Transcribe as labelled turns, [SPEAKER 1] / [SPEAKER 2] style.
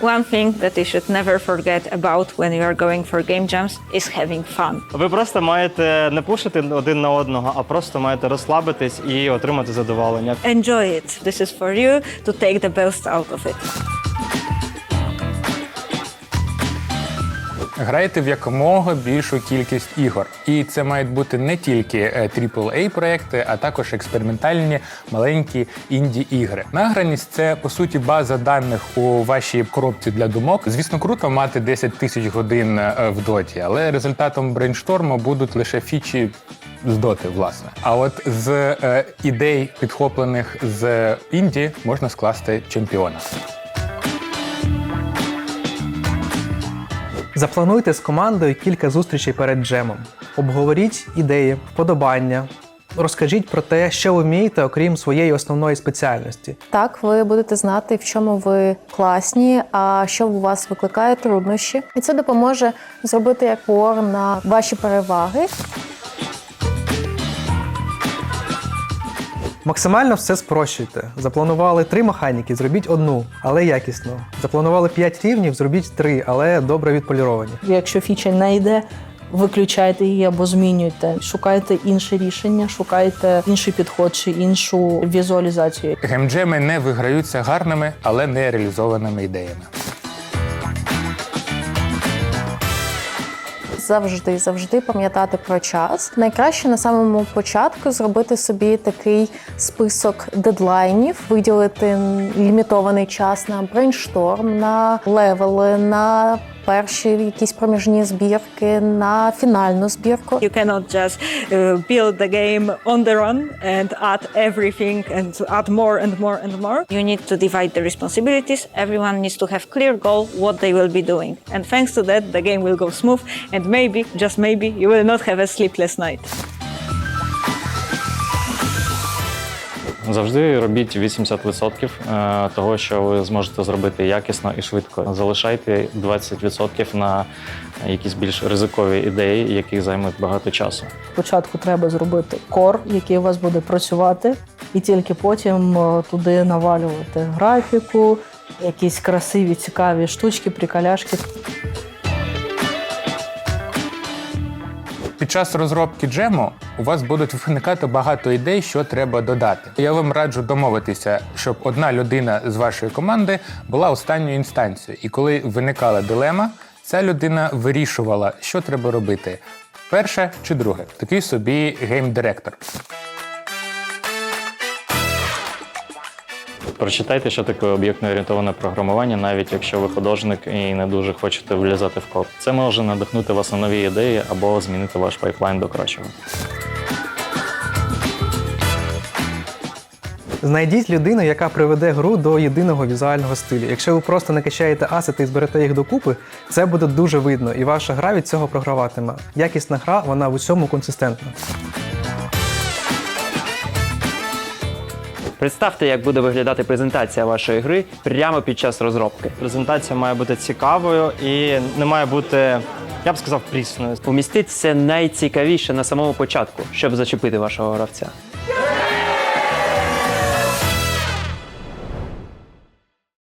[SPEAKER 1] One thing that you should never forget about when you are going for game jams is having fun.
[SPEAKER 2] Ви просто маєте не пушити один на одного, а просто маєте розслабитись і отримати задоволення.
[SPEAKER 1] Enjoy it. This is for you to take the best out of it.
[SPEAKER 3] Грайте в якомога більшу кількість ігор. І це мають бути не тільки е, aaa проекти, а також експериментальні маленькі інді-ігри. Награність це по суті база даних у вашій коробці для думок. Звісно, круто мати 10 тисяч годин е, в доті, але результатом брейншторму будуть лише фічі. З доти, власне. А от з е, ідей, підхоплених з інді, можна скласти чемпіона.
[SPEAKER 4] Заплануйте з командою кілька зустрічей перед джемом. Обговоріть ідеї, вподобання. Розкажіть про те, що ви вмієте, окрім своєї основної спеціальності.
[SPEAKER 5] Так, ви будете знати, в чому ви класні, а що у вас викликає труднощі. І це допоможе зробити опор на ваші переваги.
[SPEAKER 4] Максимально все спрощуйте. Запланували три механіки, зробіть одну, але якісно. Запланували п'ять рівнів, зробіть три, але добре відполіровані.
[SPEAKER 6] Якщо фіча не йде, виключайте її або змінюйте. Шукайте інше рішення, шукайте інший підход чи іншу візуалізацію.
[SPEAKER 3] Геймджеми не виграються гарними, але не реалізованими ідеями.
[SPEAKER 5] Завжди, завжди пам'ятати про час. Найкраще на самому початку зробити собі такий список дедлайнів, виділити лімітований час на брейншторм, на левели, на перші якісь проміжні збірки, на фінальну збірку.
[SPEAKER 1] You cannot just uh, build the game on the run and add everything and add more and more and more. You need to divide the responsibilities. Everyone needs to have clear goal what they will be doing. And thanks to that, the game will go smooth and maybe, just maybe, you will not have a sleepless night.
[SPEAKER 2] Завжди робіть 80% е, того, що ви зможете зробити якісно і швидко. Залишайте 20% на якісь більш ризикові ідеї, які займуть багато часу.
[SPEAKER 6] Спочатку треба зробити кор, який у вас буде працювати, і тільки потім е, туди навалювати графіку, якісь красиві, цікаві штучки, приколяшки.
[SPEAKER 3] Під час розробки джему у вас будуть виникати багато ідей, що треба додати. Я вам раджу домовитися, щоб одна людина з вашої команди була останньою інстанцією. І коли виникала дилема, ця людина вирішувала, що треба робити: перше чи друге. Такий собі гейм-директор.
[SPEAKER 2] Прочитайте, що таке об'єктно орієнтоване програмування, навіть якщо ви художник і не дуже хочете влізати в код. Це може надихнути вас на нові ідеї або змінити ваш пайплайн до кращого.
[SPEAKER 4] Знайдіть людину, яка приведе гру до єдиного візуального стилю. Якщо ви просто накачаєте асети і зберете їх докупи, це буде дуже видно, і ваша гра від цього програватиме. Якісна гра, вона в усьому консистентна.
[SPEAKER 7] Представте, як буде виглядати презентація вашої гри прямо під час розробки.
[SPEAKER 2] Презентація має бути цікавою і не має бути, я б сказав, прісною.
[SPEAKER 7] Умістить все найцікавіше на самому початку, щоб зачепити вашого гравця.